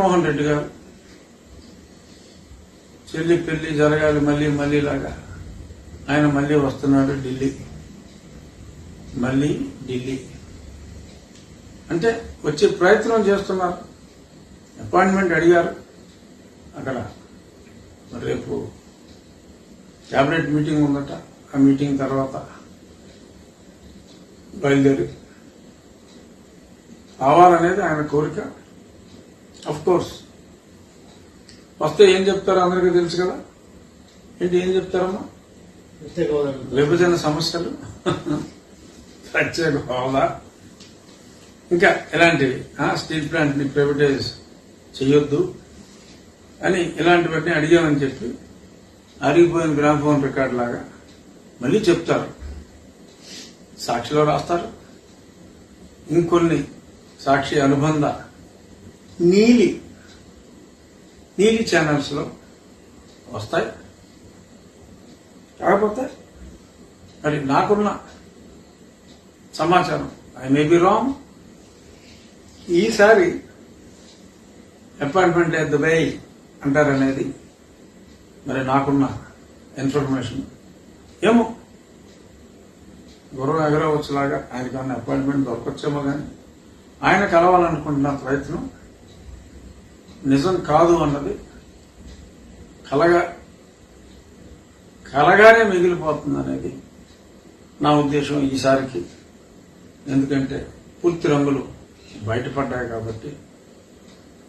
జగన్మోహన్ రెడ్డి గారు చెల్లి పెళ్ళి జరగాలి మళ్ళీ మళ్ళీ లాగా. ఆయన మళ్ళీ వస్తున్నాడు ఢిల్లీ. మళ్ళీ ఢిల్లీ. అంటే వచ్చే ప్రయత్నం చేస్తున్నారు. అపాయింట్మెంట్ అడిగారు. అక్కడ రేపు క్యాబినెట్ మీటింగ్ ఉందట. ఆ మీటింగ్ తర్వాత బయలుదేరి రావాలనేది ఆయన కోరిక. అఫ్ కోర్స్ వస్తే ఏం చెప్తారో అందరికీ తెలుసు కదా? ఏంటి ఏం చెప్తారమ్మా? విభజన సమస్యలు? ప్రత్యేక హోదా. ఇంకా ఇలాంటివి ఆ, స్టీల్ ప్లాంట్ని ప్రైవేటైజ్ చేయొద్దు అని ఇలాంటివన్నీ అడిగామని చెప్పి అరిగిపోయిన గ్రామఫోన్ రికార్డ్ లాగా మళ్ళీ చెప్తారు. సాక్షిలో రాస్తారు. ఇంకొన్ని సాక్షి అనుబంధ నీలి నీలి ఛానల్స్లో వస్తాయి. కాకపోతే మరి నాకున్న సమాచారం. ఐ మే బి రాంగ్ ఈసారి అపాయింట్మెంట్ ఎట్ వే అంటారనేది మరి నాకున్న ఇన్ఫర్మేషన్ ఏమో? గురువు ఎగరవచ్చులాగా ఆయనకన్నా అపాయింట్మెంట్ దొరకొచ్చేమో కానీ ఆయన కలవాలనుకుంటున్న ప్రయత్నం నిజం కాదు అన్నది కలగా కలగానే మిగిలిపోతుంది అనేది నా ఉద్దేశం ఈసారికి. ఎందుకంటే పూర్తి రంగులు బయటపడ్డాయి కాబట్టి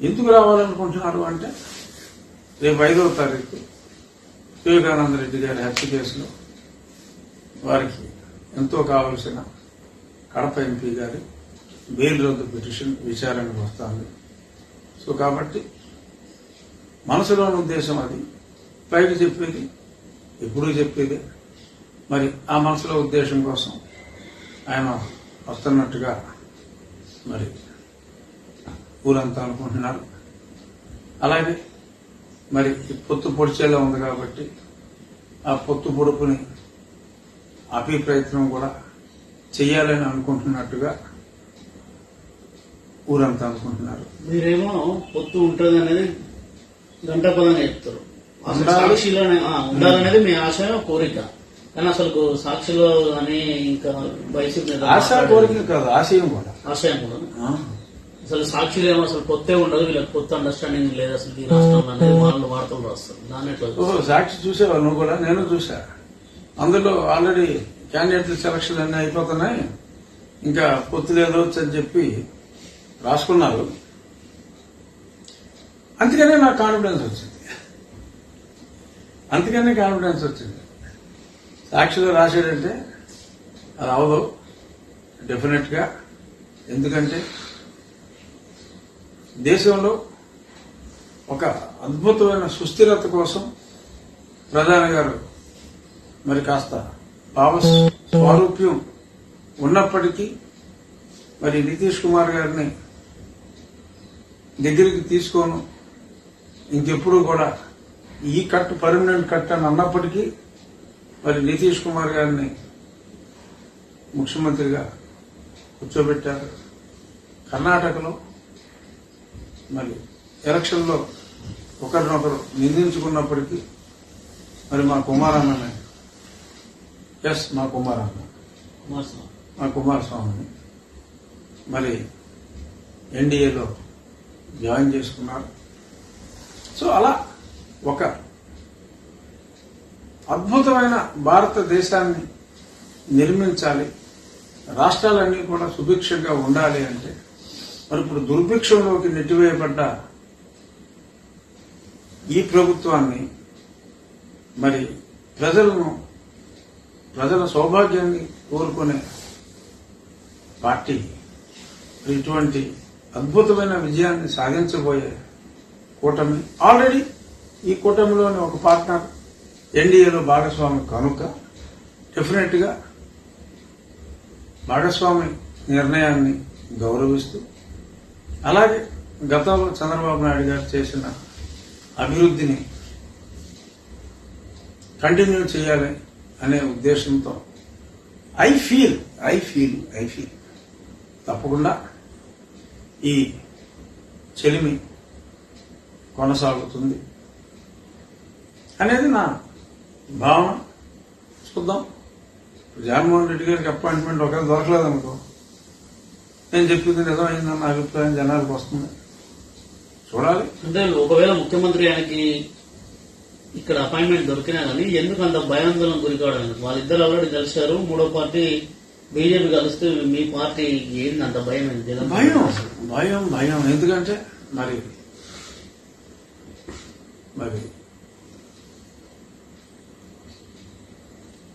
ఎందుకు రావాలనుకుంటున్నారు అంటే రేపు ఐదవ తారీఖు వివేకానంద రెడ్డి గారి హత్య కేసులో వారికి ఎంతో కావలసిన కడప ఎంపీ గారి బెయిల్ రద్దు పిటిషన్ విచారణకు వస్తుంది. సో కాబట్టి మనసులోని ఉద్దేశం అది. పైకి చెప్పేది ఎప్పుడూ చెప్పేది. మరి ఆ మనసులో ఉద్దేశం కోసం ఆయన వస్తున్నట్టుగా మరి ఊరంతా అనుకుంటున్నారు. అలాగే మరి ఈ పొత్తు పొడిచేలా ఉంది కాబట్టి ఆ పొత్తు పొడుపుని ఆపే ప్రయత్నం కూడా చేయాలని అనుకుంటున్నట్టుగా ఊరంతా అనుకుంటున్నారు మీరేమో పొత్తు ఉంటది అనేది గంటపదంగా చెప్తారు. అసలు ఉండాలి. సాక్షిలోనే ఆ, ఉండాలనేది మీ ఆశ కోరిక. కానీ అసలు సాక్షిలో అని ఇంకా మీద ఆశ కోరిక కాదు ఆశయం కూడా. ఆశయం కూడా. అసలు సాక్షిలో ఏమో అసలు పొత్తే ఉండదు వీళ్ళకి కొత్త అండర్స్టాండింగ్ లేదు అసలు ఈ రాష్ట్రంలో అనేది వాళ్ళు వార్తలు రాస్తారు. చూస్తారు? సాక్షి చూసేవా నువ్వు కూడా? నేను చూసా అందులో ఆల్రెడీ క్యాండిడేట్ల సెలక్షన్ అన్ని అయిపోతున్నాయి. ఇంకా పొత్తు లేదు అని చెప్పి రాసుకున్నారు. అందుకనే నాకు కాన్ఫిడెన్స్ వచ్చింది. అందుకనే కాన్ఫిడెన్స్ వచ్చింది. సాక్షిలో రాశాడంటే అది అవదు. డెఫినెట్గా. ఎందుకంటే దేశంలో ఒక అద్భుతమైన సుస్థిరత కోసం ప్రధాని గారు మరి కాస్త భావ స్వారూప్యం ఉన్నప్పటికీ మరి నితీష్ కుమార్ గారిని దగ్గరికి తీసుకోను. ఇంకెప్పుడు కూడా ఈ కట్ పర్మనెంట్ కట్ అని అన్నప్పటికీ మరి నితీష్ కుమార్ గారిని ముఖ్యమంత్రిగా కూర్చోబెట్టారు. కర్ణాటకలో మరి ఎలక్షన్లో ఒకరినొకరు నిందించుకున్నప్పటికీ మరి మా కుమారన్ననే. ఎస్ మా కుమారన్న. మా కుమారస్వామిని మరి ఎన్డీఏలో జాయిన్ చేసుకున్నారు సో అలా ఒక అద్భుతమైన భారతదేశాన్ని నిర్మించాలి. రాష్ట్రాలన్నీ కూడా సుభిక్షంగా ఉండాలి అంటే మరి ఇప్పుడు దుర్భిక్షంలోకి నెట్టివేయబడ్డ ఈ ప్రభుత్వాన్ని మరి ప్రజలను ప్రజల సౌభాగ్యాన్ని కోరుకునే పార్టీ ఇటువంటి అద్భుతమైన విజయాన్ని సాధించబోయే కూటమి. ఆల్రెడీ ఈ కూటమిలోని ఒక పార్ట్నర్ ఎన్డీఏలో భాగస్వామి కనుక డెఫినెట్గా భాగస్వామి నిర్ణయాన్ని గౌరవిస్తూ అలాగే గతంలో చంద్రబాబు నాయుడు గారు చేసిన అభివృద్ధిని కంటిన్యూ చేయాలి అనే ఉద్దేశంతో I feel I feel I feel తప్పకుండా ఈ చెలిమి కొనసాగుతుంది అనేది నా భావన. చూద్దాం. జగన్మోహన్ రెడ్డి గారికి అపాయింట్మెంట్ ఒకవేళ దొరకలేదు అనుకో నేను చెప్పింది నిజమైందన్న అభిప్రాయం జనాలకు వస్తుంది. చూడాలి. అంటే ఒకవేళ ముఖ్యమంత్రి ఆయనకి ఇక్కడ అపాయింట్మెంట్ దొరికినా కానీ ఎందుకు అంత భయాందోళన గురికాడు వాళ్ళిద్దరు ఆల్రెడీ కలిశారు. మూడో పార్టీ బీజేపీ కలిస్తే మీ పార్టీ ఏంది? అంత భయం ఏంది? భయం. భయం భయం. ఎందుకంటే మరి మరి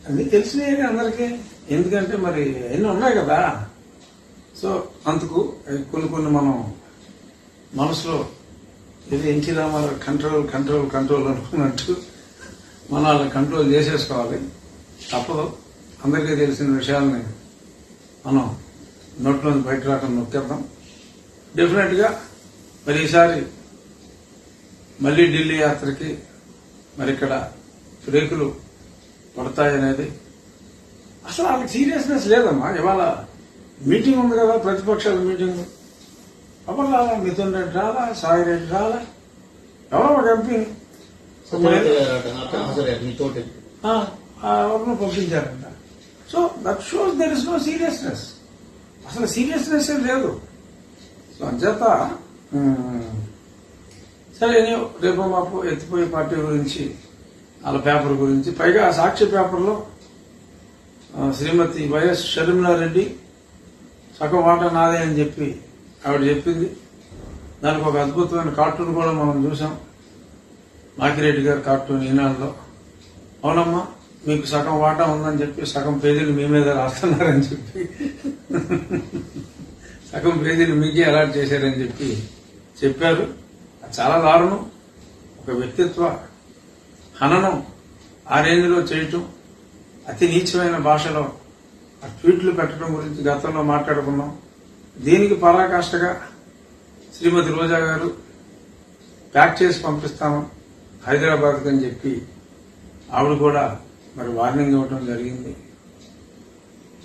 అన్ని తెలిసినాయి అందరికీ. ఎందుకంటే మరి ఎన్ని ఉన్నాయి కదా. సో అందుకు కొన్ని కొన్ని మనం మనసులో ఇది NT Rama Rao control control control అనుకున్నట్టు మనం వాళ్ళని కంట్రోల్ చేసేసుకోవాలి. తప్పదు. అందరికీ తెలిసిన విషయాల్ని మనం నోట్లోంచి బయట రాకుండా నొక్కేద్దాం. డెఫినెట్గా మరి ఈసారి మళ్ళీ ఢిల్లీ యాత్రకి మరి ఇక్కడ బ్రేకులు పడతాయనేది అసలు వాళ్ళకి సీరియస్నెస్ లేదమ్మా. ఇవాళ మీటింగ్ ఉంది కదా ప్రతిపక్షాల మీటింగ్ ఎవరు రాలా మిథున్ రెడ్డి రాలా సాయి రెడ్డి రాలా ఎవరో ఒక MP Satyavathi so that shows there is no seriousness అసలు సీరియస్నెస్ లేదు. సో అంచేత సరే నేను రేపు మాపు ఎత్తిపోయే పార్టీ గురించి వాళ్ళ పేపర్ గురించి పైగా ఆ సాక్షి పేపర్లో శ్రీమతి వైఎస్ షర్మిలారెడ్డి సగం వాట నాదే అని చెప్పి ఆవిడ చెప్పింది. దానికి ఒక అద్భుతమైన కార్టూన్ కూడా మనం చూసాం. మాకిరెడ్డి గారు కార్టూన్ ఈనాడులో. అవునమ్మా? మీకు సగం వాటా ఉందని చెప్పి సగం పేజీలు మీ మీద రాస్తున్నారని చెప్పి. సగం పేజీలు మీకే అలాట్ చేశారని చెప్పి చెప్పారు. అది చాలా దారుణం. ఒక వ్యక్తిత్వ హననం ఆ రేంజ్లో చేయటం అతి నీచమైన భాషలో ఆ ట్వీట్లు పెట్టడం గురించి గతంలో మాట్లాడుకున్నాం. దీనికి పరాకాష్ఠగా శ్రీమతి రోజా గారు ప్యాక్ చేసి పంపిస్తాను హైదరాబాద్ అని చెప్పి ఆవిడ కూడా మరి వార్నింగ్ ఇవ్వడం జరిగింది.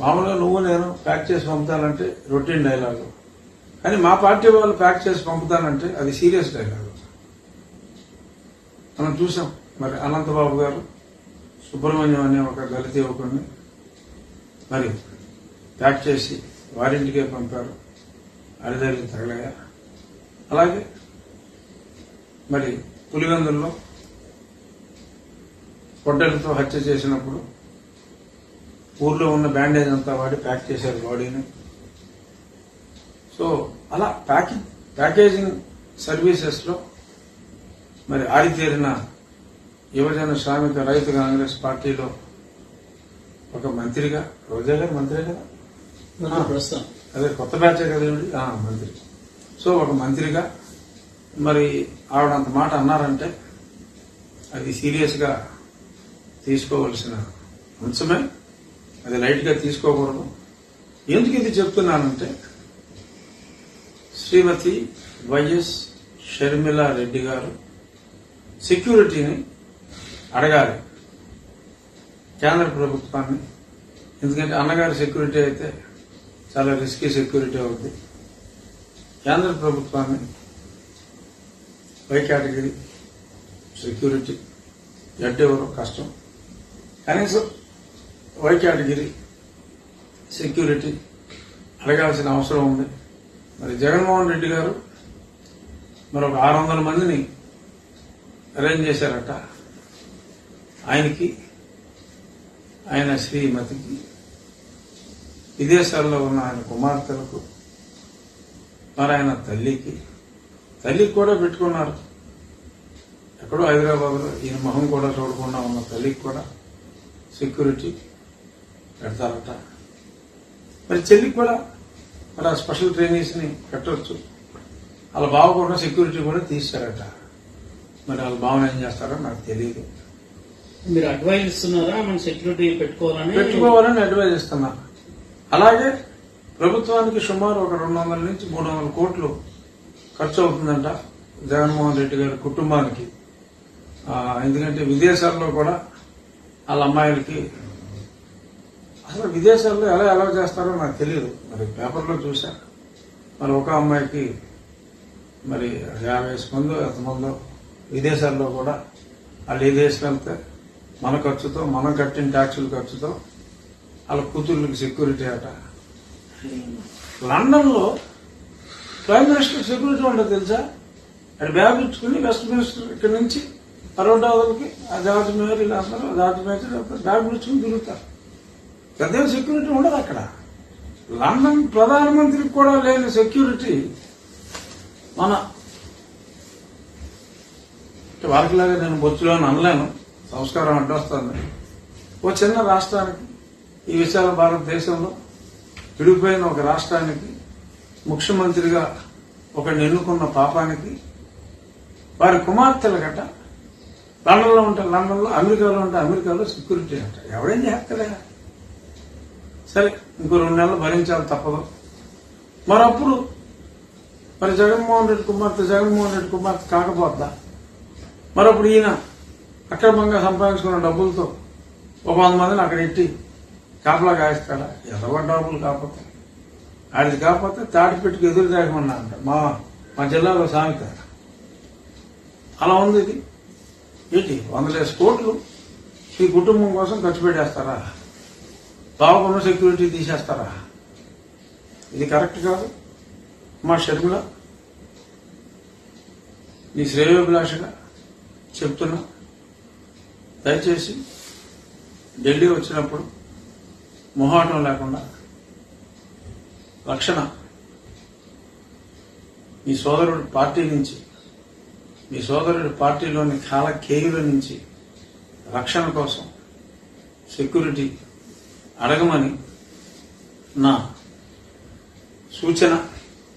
మామూలుగా నువ్వు నేను ప్యాక్ చేసి పంపుతానంటే రొటీన్ డైలాగు. కానీ మా పార్టీ వాళ్ళు ప్యాక్ చేసి పంపుతానంటే అది సీరియస్ డైలాగు. మనం చూసాం. మరి అనంతబాబు గారు సుబ్రహ్మణ్యం అనే ఒక దళిత యువకుడిని మరి ప్యాక్ చేసి వారింటికే పంపారు. అడిదరికి తగలగా. అలాగే మరి పులిగందుల్లో పొడ్డలతో హత్య చేసినప్పుడు ఊర్లో ఉన్న బ్యాండేజ్ అంతా వాడి ప్యాక్ చేశారు బాడీని. సో అలా ప్యాకింగ్ ప్యాకేజింగ్ సర్వీసెస్లో మరి ఆరితేరిన యువజన శ్రామిక రైతు కాంగ్రెస్ పార్టీలో ఒక మంత్రిగా రోజా గారు మంత్రి కదా? అదే కొత్త బ్యాచే కదా మంత్రి. సో ఒక మంత్రిగా మరి ఆవిడ అంత మాట అన్నారంటే అది సీరియస్గా తీసుకోవలసిన అంశమే? అది లైట్గా తీసుకోకూడదు. ఎందుకు ఇది చెప్తున్నానంటే శ్రీమతి వైఎస్ షర్మిల రెడ్డి గారు సెక్యూరిటీని అడగాలి. కేంద్ర ప్రభుత్వాన్ని. ఎందుకంటే అన్నగారి సెక్యూరిటీ అయితే చాలా రిస్కీ సెక్యూరిటీ అవుతుంది కేంద్ర ప్రభుత్వాన్ని పై కేటగిరీ సెక్యూరిటీ. ఎడ్డెవరో కష్టం. కనీసం వై కేటగిరీ సెక్యూరిటీ అడగాల్సిన అవసరం ఉంది. మరి జగన్మోహన్ రెడ్డి గారు మరి ఒక ఆరు వందల మందిని అరేంజ్ చేశారట. ఆయనకి ఆయన శ్రీమతికి విదేశాల్లో ఉన్న ఆయన కుమార్తెలకు మరి ఆయన తల్లికి తల్లికి కూడా పెట్టుకున్నారు. ఎక్కడో హైదరాబాద్లో ఈయన మొహం కూడా చూడకుండా ఉన్న తల్లికి కూడా. సెక్యూరిటీ పెడతారట మరి చెల్లికి కూడా మరి ఆ స్పెషల్ ట్రైనీస్ని పెట్టవచ్చు వాళ్ళ బావ కూడా సెక్యూరిటీ కూడా తీస్తారట. మరి వాళ్ళ బావన ఏం చేస్తారో నాకు తెలియదు. మీరు అడ్వైజ్ ఇస్తున్నారా? మన సెక్యూరిటీ పెట్టుకోవాలని? పెట్టుకోవాలని అడ్వైజ్ ఇస్తున్నా. అలాగే ప్రభుత్వానికి సుమారు ఒక రెండు వందల నుంచి మూడు వందల కోట్లు ఖర్చు అవుతుందంట జగన్మోహన్ రెడ్డి గారి కుటుంబానికి. ఎందుకంటే విదేశాల్లో కూడా వాళ్ళ అమ్మాయిలకి. అసలు విదేశాల్లో ఎలా ఎలా చేస్తారో నాకు తెలియదు మరి పేపర్లో చూసా మరి ఒక అమ్మాయికి మరి యాభై మంది ఎంతమందో విదేశాల్లో కూడా వాళ్ళు ఏ దేశం వెళ్తే మన ఖర్చుతో మనం కట్టిన ట్యాక్సుల ఖర్చుతో వాళ్ళ కూతుర్లకు సెక్యూరిటీ అట. లండన్లో ప్రైమ్ మినిస్టర్ సెక్యూరిటీ ఉండదు తెలుసా? అది బ్యాగ్ ఇచ్చుకుని వెస్ట్ మినిస్టర్ ఇక్కడ నుంచి అరవటావదలకి ఆ జార్జ్ మేయర్ ఇలా అందరూ జార్జ్ మేయర్ తిరుగుతారు. పెద్ద సెక్యూరిటీ ఉండదు అక్కడ. లండన్ ప్రధానమంత్రికి కూడా లేని సెక్యూరిటీ మన. వారికిలాగా నేను బొచ్చులో అనలేను. సంస్కారం అడ్డొస్తాను ఓ చిన్న రాష్ట్రానికి ఈ విశాల భారతదేశంలో విడిపోయిన ఒక రాష్ట్రానికి ముఖ్యమంత్రిగా ఒక ఎన్నుకున్న పాపానికి వారి కుమార్తెల గట లండన్లో ఉంటారు లండన్లో అమెరికాలో ఉంటే అమెరికాలో సెక్యూరిటీ అంట. ఎవడేం చేస్తలే సరే ఇంకో రెండు నెలలు భరించాలి తప్పదు. మరప్పుడు మరి జగన్మోహన్ రెడ్డి కుమార్తె జగన్మోహన్ రెడ్డి కుమార్తె కాకపోద్దా? మరప్పుడు ఈయన అక్రమంగా సంపాదించుకున్న డబ్బులతో ఒక వంద మందిని అక్కడ ఎట్టి కాపలా కాయిస్తాడా? ఎదవ డబ్బులు కాకపోతే. ఆడిది కాకపోతే తాటిపెట్టుకు ఎదురు తాగమన్నా అంట మా మా జిల్లాలో సామెత. అలా ఉంది ఇది. ఏంటి? వందలేసి కోట్లు ఈ కుటుంబం కోసం ఖర్చు పెట్టేస్తారా? బాగున్న సెక్యూరిటీ తీసేస్తారా? ఇది కరెక్ట్ కాదు? మా షర్మిల నీ శ్రేయోభిలాషగా చెప్తున్నా. దయచేసి ఢిల్లీ వచ్చినప్పుడు మొహాటం లేకుండా రక్షణ. మీ సోదరుడు పార్టీ నుంచి మీ సోదరుడి పార్టీలోని కాల కేయుల నుంచి రక్షణ కోసం సెక్యూరిటీ అడగమని నా సూచన